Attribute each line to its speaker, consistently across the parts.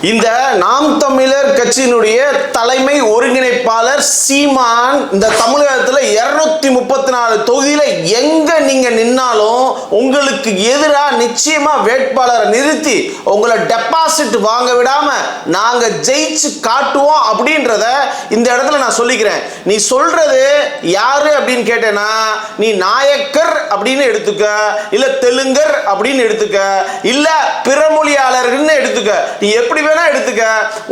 Speaker 1: இந்த நாம் தமிழர் கட்சியினுடைய தலைமை ஒருங்கிணைப்பாளர் சீமான் இந்த தமிழகத்தில் இருநூத்தி முப்பத்தி நாலு தொகுதியில எங்க நீங்க நின்னாலும் உங்களுக்கு எதிராக நிச்சயமா வேட்பாளரை நிறுத்தி உங்களை டெபாசிட் வாங்க விடாம நாங்க ஜெயிச்சு காட்டுவோம் அப்படின்றத இந்த இடத்துல நான் சொல்லிக்கிறேன். நீ சொல்றது யாரு அப்படின்னு கேட்டேன்னா நீ நாயக்கர் அப்படின்னு எடுத்துக்க இல்ல தெலுங்கர் அப்படின்னு எடுத்துக்க இல்ல பிறமொழியாளர்கள்னு எடுத்துக்க. நீ எப்படி வேணா எடுத்துக்க.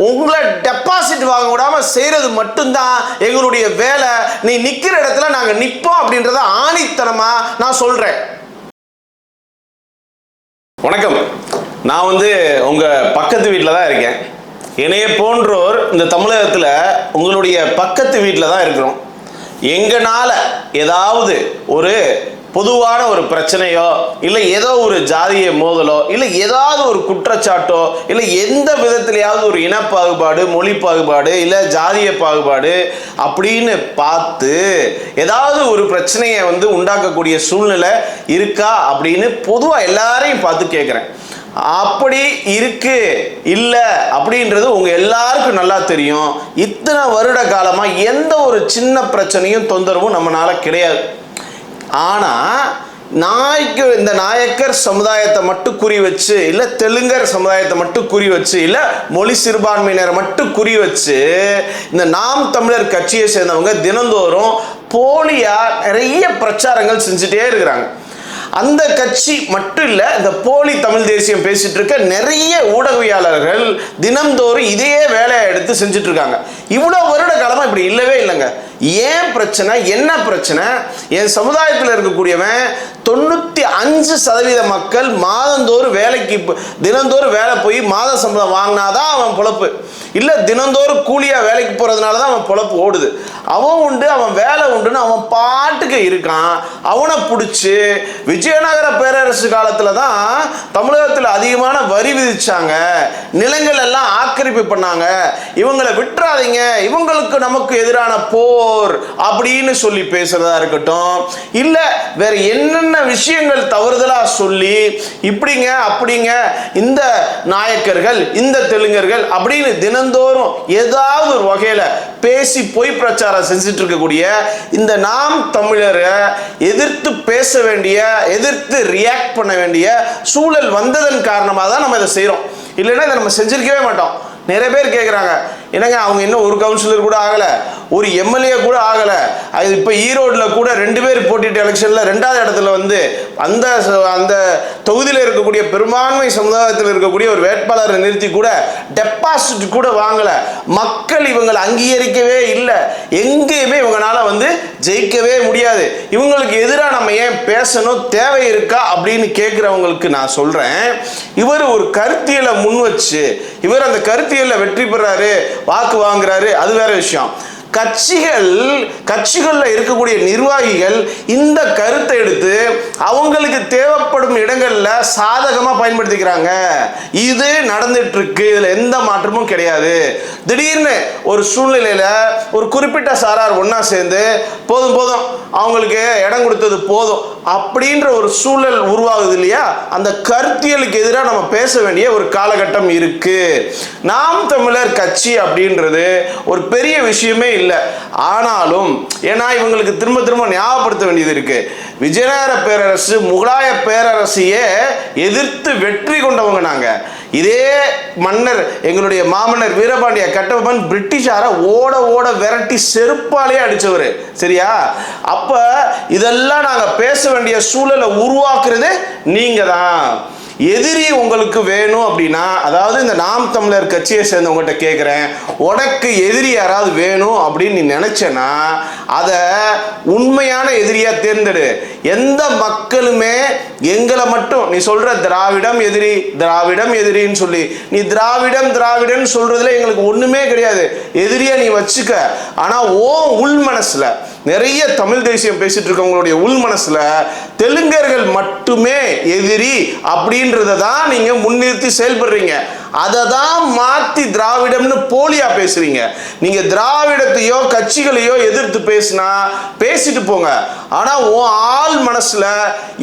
Speaker 1: உங்களை டெபாசிட் வாங்க விடாம செய்யறது மட்டும்தான் எங்களுடைய வேலை. நீ நிக்கிற இடத்துல நாங்க நிப்போம் அப்படின்றத ஆணித்தனமா நான் சொல்றேன். வணக்கம். நான் வந்து உங்க பக்கத்து வீட்டில் தான் இருக்கேன். என்னைய போன்றோர் இந்த தமிழகத்தில் உங்களுடைய பக்கத்து வீட்டில் தான் இருக்கிறோம். எங்கனால ஏதாவது ஒரு பொதுவான ஒரு பிரச்சனையோ இல்லை ஏதோ ஒரு ஜாதிய மோதலோ இல்லை ஏதாவது ஒரு குற்றச்சாட்டோ இல்லை எந்த விதத்திலேயாவது ஒரு இன பாகுபாடு மொழி பாகுபாடு இல்லை ஜாதிய பாகுபாடு அப்படின்னு பார்த்து ஏதாவது ஒரு பிரச்சனையை வந்து உண்டாக்கக்கூடிய சூழ்நிலை இருக்கா அப்படின்னு பொதுவாக எல்லாரையும் பார்த்து கேட்குறேன் அப்படி இருக்கு இல்லை அப்படின்றது உங்க எல்லாருக்கும் நல்லா தெரியும். இத்தனை வருட காலமா எந்த ஒரு சின்ன பிரச்சனையும் தொந்தரவும் நம்மளால கிடையாது. ஆனா நாய்க்கு இந்த நாயக்கர் சமுதாயத்தை மட்டும் குறி வச்சு இல்லை தெலுங்கர் சமுதாயத்தை மட்டும் குறி வச்சு இல்லை மொழி சிறுபான்மையினரை மட்டும் குறி வச்சு இந்த நாம் தமிழர் கட்சியை சேர்ந்தவங்க தினந்தோறும் போலியாக நிறைய பிரச்சாரங்கள் செஞ்சுட்டே இருக்கிறாங்க. அந்த கட்சி மட்டும் இல்லை இந்த போலி தமிழ் தேசியம் பேசிட்டு இருக்க நிறைய ஊடகவியாளர்கள் தினம்தோறும் இதே வேலையை எடுத்து செஞ்சுட்டு இருக்காங்க. இவ்வளோ வருட காலமாக இப்படி இல்லவே இல்லைங்க. ஏன் பிரச்சனை? என்ன பிரச்சனை? என் சமுதாயத்தில் இருக்கக்கூடியவன் தொண்ணூற்றி அஞ்சு சதவீத மக்கள் மாதந்தோறும் வேலைக்கு தினந்தோறும் வேலை போய் மாத சம்பளம் வாங்கினாதான் அவன் பொழப்பு. இல்லை தினந்தோறும் கூலியாக வேலைக்கு போகிறதுனால தான் அவன் பொழப்பு ஓடுது. அவன் உண்டு அவன் வேலை உண்டுன்னு அவன் பாட்டுக்கு இருக்கான். அவனை பிடிச்சி விஜயநகர பேரரசு காலத்தில் தான் தமிழகத்தில் அதிகமான வரி விதிச்சாங்க. நிலங்கள் எல்லாம் ஆக்கிரமிப்பு பண்ணாங்க. இவங்களை விட்டுறாதீங்க. இவங்களுக்கு நமக்கு எதிரான போர் அப்படின்னு சொல்லி பேசுகிறதா இருக்கட்டும். இல்லை வேற என்னென்ன விஷயங்கள் தவறுதலாக சொல்லி இப்படிங்க அப்படிங்க இந்த நாயக்கர்கள் இந்த தெலுங்கர்கள் அப்படின்னு தினம் தினந்தோறும் ஏதாவது ஒரு வகையில் பேசி பொய் பிரச்சாரம் செஞ்சுட்டு இருக்கக்கூடிய இந்த நாம் தமிழரை எதிர்த்து பேச வேண்டிய எதிர்த்து ரியாக்ட் பண்ண வேண்டிய சூழல் வந்ததன் காரணமாக தான் நம்ம இதை செய்கிறோம் இல்லைன்னா இதை நம்ம செஞ்சிருக்கவே மாட்டோம். நிறைய பேர் கேட்குறாங்க என்னங்க அவங்க இன்னும் ஒரு கவுன்சிலர் கூட ஆகலை. ஒரு எம்எல்ஏ கூட ஆகலை. அது இப்போ ஈரோட்டில் கூட ரெண்டு பேர் போட்டிட்டு எலெக்ஷனில் ரெண்டாவது இடத்துல வந்து அந்த அந்த தொகுதியில் இருக்கக்கூடிய பெரும்பான்மை சமுதாயத்தில் இருக்கக்கூடிய ஒரு வேட்பாளரை நிறுத்தி கூட டெபாசிட் கூட வாங்கலை. மக்கள் இவங்களை அங்கீகரிக்கவே இல்லை. எங்கேயுமே இவங்களால வந்து ஜெயிக்கவே முடியாது. இவங்களுக்கு எதிராக நம்ம ஏன் பேசணும்? தேவை இருக்கா? அப்படின்னு கேட்குறவங்களுக்கு நான் சொல்கிறேன் இவர் ஒரு கருத்தியலை முன் வச்சு இவர் அந்த கருத்தியலில் வெற்றி பெறாரு வாக்கு வாங்குறாரு அது வேற விஷயம். கட்சிகள் கட்சிகளில் இருக்கக்கூடிய நிர்வாகிகள் இந்த கருத்தை எடுத்து அவங்களுக்கு தேவைப்படும் இடங்களில் சாதகமாக பயன்படுத்திக்கிறாங்க. இது நடந்துட்டு இருக்கு இதில் எந்த மாற்றமும் கிடையாது. திடீர்னு ஒரு சூழ்நிலையில் ஒரு குறிப்பிட்ட சாரார் ஒன்றா சேர்ந்து போதும் போதும். அவங்களுக்கு இடம் கொடுத்தது போதும். அப்படின்ற ஒரு சூழல் உருவாகுது இல்லையா? அந்த கருத்தியலுக்கு எதிராக நம்ம பேச வேண்டிய ஒரு காலகட்டம் இருக்கு. நாம் தமிழர் கட்சி அப்படின்றது ஒரு பெரிய விஷயமே இல்லை. ஆனாலும் ஏன்னா இவங்களுக்கு திரும்ப திரும்ப ஞாபகப்படுத்த வேண்டியது இருக்கு. விஜயநகர பேரரசு முகலாய பேரரசையே எதிர்த்து வெற்றி கொண்டவங்க நாங்கள் இதே மன்னர் எங்களுடைய மாமன்னர் வீரபாண்டிய கட்டபொம்மன் பிரிட்டிஷாரை ஓட ஓட விரட்டி செருப்பாலே அடித்தவர் சரியா? அப்போ இதெல்லாம் நாங்கள் பேச வேண்டிய சூழலை உருவாக்குறது நீங்கள் தான் எதிரி உங்களுக்கு வேணும் அப்படின்னா அதாவது இந்த நாம் தமிழர் கட்சியை சேர்ந்தவங்ககிட்ட கேட்குறேன் உனக்கு எதிரி யாராவது வேணும் அப்படின்னு நீ நினச்சேன்னா அதை உண்மையான எதிரியாக தேர்ந்தெடு. எந்த மக்களுமே எங்களை மட்டும் நீ சொல்கிற திராவிடம் எதிரி திராவிடம் எதிரின்னு சொல்லி நீ திராவிடம் திராவிடன் சொல்கிறதுல எங்களுக்கு ஒன்றுமே கிடையாது. எதிரியை நீ வச்சுக்க. ஆனால் ஓ உள் மனசில் நிறைய தமிழ் தேசியம் பேசிட்டு இருக்கவங்களுடைய உள் மனசுல தெலுங்கர்கள் மட்டுமே எதிரி அப்படின்றத தான் நீங்க முன்னிறுத்தி செயல்படுறீங்க. அதை தான் மாற்றி திராவிடம்னு போலியா பேசுகிறீங்க நீங்கள் திராவிடத்தையோ கட்சிகளையோ எதிர்த்து பேசினா பேசிட்டு போங்க. ஆனால் உன் ஆள் மனசில்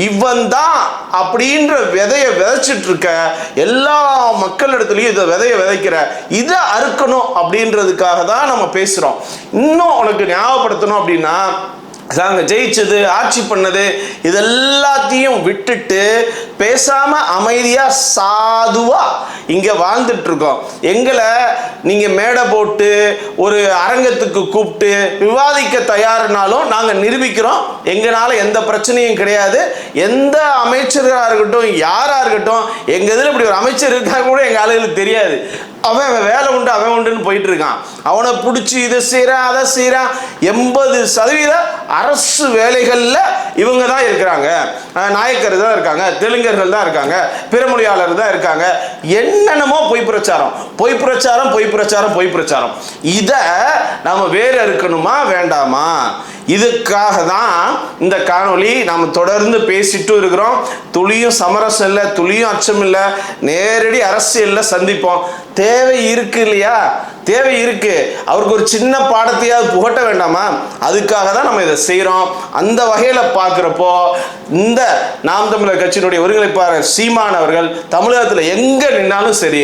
Speaker 1: இவன் தான் அப்படின்ற விதைய விதைச்சிட்டு இருக்க எல்லா மக்களிடத்துலையும் இதை விதைய விதைக்கிற இதை அறுக்கணும் அப்படின்றதுக்காக தான் நம்ம பேசுகிறோம் இன்னும் உனக்கு ஞாபகப்படுத்தணும் அப்படின்னா நாங்கள் ஜெயிச்சது ஆட்சி பண்ணது இது எல்லாத்தையும் விட்டுட்டு பேசாம அமைதியா சாதுவா இங்க வாழ்ந்துட்டு இருக்கோம் எங்களை நீங்க மேடை போட்டு ஒரு அரங்கத்துக்கு கூப்பிட்டு விவாதிக்க தயார்னாலும் நாங்க நிரூபிக்கிறோம். எங்களால எந்த பிரச்சனையும் கிடையாது. எந்த அமைச்சர்களா இருக்கட்டும் யாரா இருக்கட்டும் எங்க இதில் இப்படி ஒரு அமைச்சர் இருக்காங்க கூட எங்க ஆளுகளுக்கு தெரியாது. அவன் அவன் வேலை உண்டு அவன் உண்டுன்னு போயிட்டு இருக்கான் அவனை பிடிச்சி இதை செய்கிறான் அதை செய்கிறான் எண்பது சதவீத அரசு வேலைகளில் இவங்க தான் இருக்கிறாங்க. நாயக்கர் தான் இருக்காங்க தெலுங்கர்கள் தான் இருக்காங்க பிறமொழியாளர் தான் இருக்காங்க. என்னென்னமோ பொய் பிரச்சாரம் பொய் பிரச்சாரம் பொய் பிரச்சாரம் பொய் பிரச்சாரம். இதை நாம் வேறு இருக்கணுமா வேண்டாமா? இதுக்காக தான் இந்த காணொளி நாம் தொடர்ந்து பேசிட்டு இருக்கிறோம். துளியும் சமரசம் இல்லை துளியும் அச்சம் இல்லை. நேரடி அரசியலில் சந்திப்போம். தே தேவை இருக்கு இல்லையா? தேவை இருக்கு. அவருக்கு ஒரு சின்ன பாடத்தையாவது புகட்ட வேண்டாமா? அதுக்காக தான் நம்ம இதை செய்கிறோம் அந்த வகையில் பார்க்குறப்போ இந்த நாம் தமிழர் கட்சியினுடைய ஒருங்கிணைப்பாளர் சீமான் அவர்கள் தமிழகத்தில் எங்கே நின்னாலும் சரி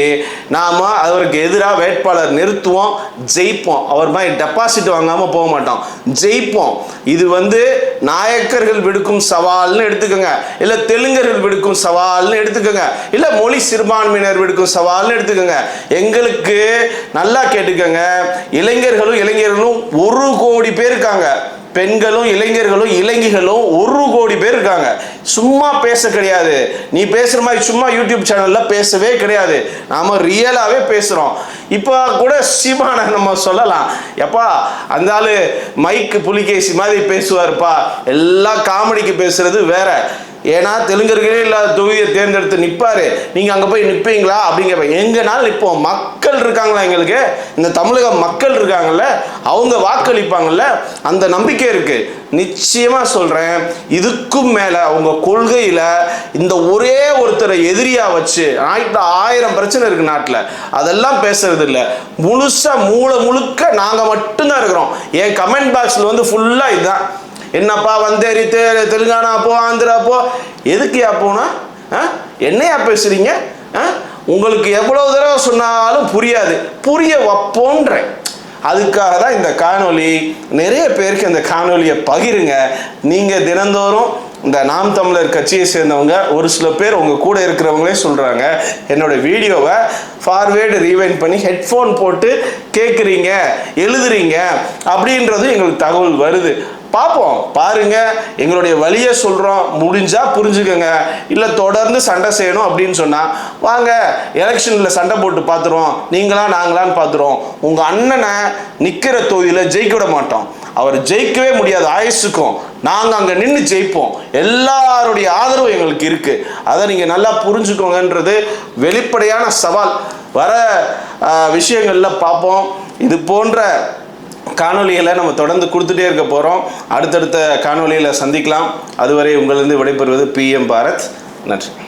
Speaker 1: நாம் அவருக்கு எதிராக வேட்பாளர் நிறுத்துவோம் ஜெயிப்போம். அவர் மாதிரி டெபாசிட் வாங்காமல் போக மாட்டோம். ஜெயிப்போம். இது வந்து நாயக்கர்கள் விடுக்கும் சவால்னு எடுத்துக்கோங்க. இல்லை தெலுங்கர்கள் விடுக்கும் சவால்னு எடுத்துக்கோங்க. இல்லை மொழி சிறுபான்மையினர் விடுக்கும் சவால்னு எடுத்துக்கோங்க. எங்களுக்கு நல்லா கேட்டுக்கோங்க இளைஞர்களும் இளைஞர்களும் ஒரு கோடி பேர் இருக்காங்க. பெண்களும் இளைஞர்களும் இளைஞர்களும் ஒரு கோடி பேர் இருக்காங்க. சும்மா பேச கிடையாது. நீ பேசுற மாதிரி சும்மா யூடியூப் சேனல்ல பேசவே கிடையாது. நாம ரியலாவே பேசுறோம். இப்போ கூட சீமான நம்ம சொல்லலாம். எப்பா அந்த ஆளு மைக்கு புலிகேசி மாதிரி பேசுவார்ப்பா. எல்லாம் காமெடிக்கு பேசுறது வேற. ஏன்னா தெலுங்கர்களே இல்லாத தொகுதியை தேர்ந்தெடுத்து நிற்பாரு நீங்கள் அங்கே போய் நிற்பீங்களா அப்படிங்கிற எங்கனாலும் நிற்போம் மக்கள் இருக்காங்களா எங்களுக்கு? இந்த தமிழக மக்கள் இருக்காங்கல்ல அவங்க வாக்களிப்பாங்கல்ல அந்த நம்பிக்கை இருக்கு. நிச்சயமாக சொல்கிறேன் இதுக்கும் மேலே அவங்க கொள்கையில் இந்த ஒரே ஒருத்தரை எதிரியாக வச்சு நாட்டில் ஆயிரம் பிரச்சனை இருக்குது நாட்டில். அதெல்லாம் பேசுறது இல்லை முழுசாக மூளை முழுக்க நாங்கள் மட்டும்தான் இருக்கிறோம். என் கமெண்ட் பாக்ஸில் வந்து ஃபுல்லாக இதுதான். என்னப்பா வந்தேரி தே தெலுங்கானா போ ஆந்திரா போ. எதுக்குயா போனா? ஆ? என்னையா பேசுறீங்க? ஆ? உங்களுக்கு எவ்வளவு தடவை சொன்னாலும் புரியாது. புரிய வைப்போன்றேன். அதுக்காக தான் இந்த காணொலி நிறைய பேருக்கு இந்த காணொலியை பகிருங்க. நீங்கள் தினந்தோறும் இந்த நாம் தமிழர் கட்சியை சேர்ந்தவங்க ஒரு சில பேர் உங்கள் கூட இருக்கிறவங்களே சொல்கிறாங்க என்னோட வீடியோவை ஃபார்வேர்டு ரீவைண்ட் பண்ணி ஹெட்ஃபோன் போட்டு கேட்குறீங்க எழுதுறீங்க அப்படின்றது எங்களுக்கு தகவல் வருது. பார்ப்போம் பாருங்க எங்களுடைய வழியை சொல்கிறோம் முடிஞ்சால் புரிஞ்சுக்கோங்க. இல்லை தொடர்ந்து சண்டை செய்யணும் அப்படின்னு சொன்னால் வாங்க எலெக்ஷனில் சண்டை போட்டு பார்த்துருவோம் நீங்களா நாங்களான்னு பார்த்துருவோம் உங்கள் அண்ணனை நிற்கிற தொகுதியில் ஜெயிக்க விட மாட்டோம். அவர் ஜெயிக்கவே முடியாது ஆயுசுக்கும். நாங்கள் அங்கே நின்று ஜெயிப்போம். எல்லாருடைய ஆதரவு எங்களுக்கு இருக்குது அதை நீங்கள் நல்லா புரிஞ்சுக்கோங்கன்றது வெளிப்படையான சவால். வர விஷயங்களில் பார்ப்போம் இது போன்ற காணொலிகளை நம்ம தொடர்ந்து கொடுத்துட்டே இருக்க போகிறோம் அடுத்தடுத்த காணொளியில் சந்திக்கலாம். அதுவரை உங்களிருந்து விடைபெறுவது பிஎம் பாரத். நன்றி.